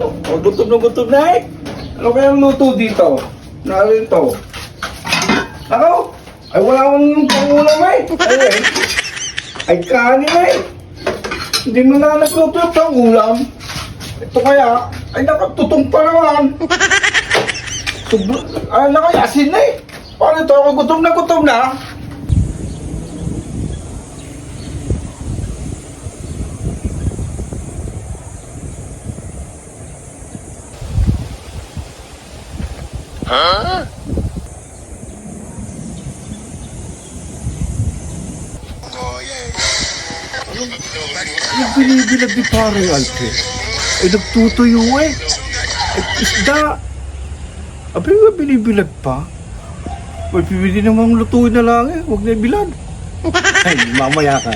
Oh, gutom na gutom na eh. Ano kayang luto dito? Narito. Ako? Ay wala akong pangulam eh. Ay, ay kanin eh. Hindi mo na nagluto yung pangulam. Ito kaya, ay nakatutong pa naman. Ay nakayasin na eh. Paano ito? Ako gutom na gutom na. Yung binibilag ni parang Alfred. Ay nagtutuyo eh. Ay isda. Abay nga binibilag pa. May pibili namang lutuin na lang eh. Huwag na ibilad. Ay, mamaya ka.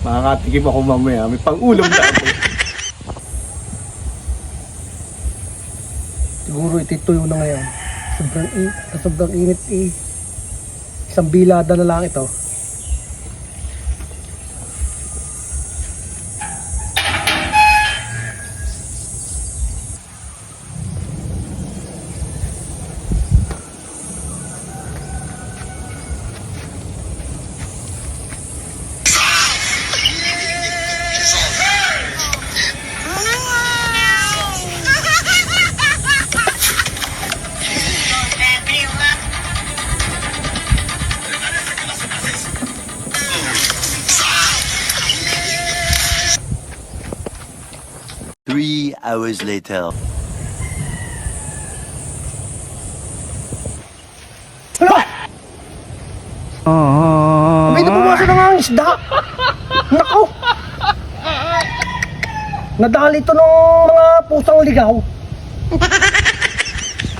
Makakatikim ako mamaya. May pang-ulam na ako. Siguro itituyo na ngayon. Sobrang, i- sobrang init eh. Isang bilada na lang ito. Three hours later. Hala! May nabumaso na nga ang isda! Nako! Nadali ito ng mga pusang ligaw.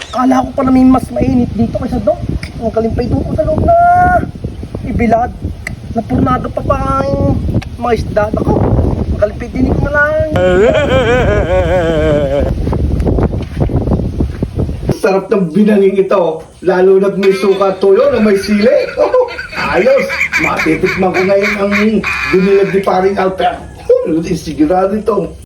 Kala ko pa na may mas mainit dito kaysa doon. Ang kalimpay doon ko sa loob na ibilad. Napurnado pa pa ang mga isda. Nako! Kalimpay din ko na lang. Sarap ng binanging ito. Lalo na't may suka at tuyo na may sili. Ayos! Matitikman ko ngayon ang binilag ni paring Alper. Oh, sigurado ito.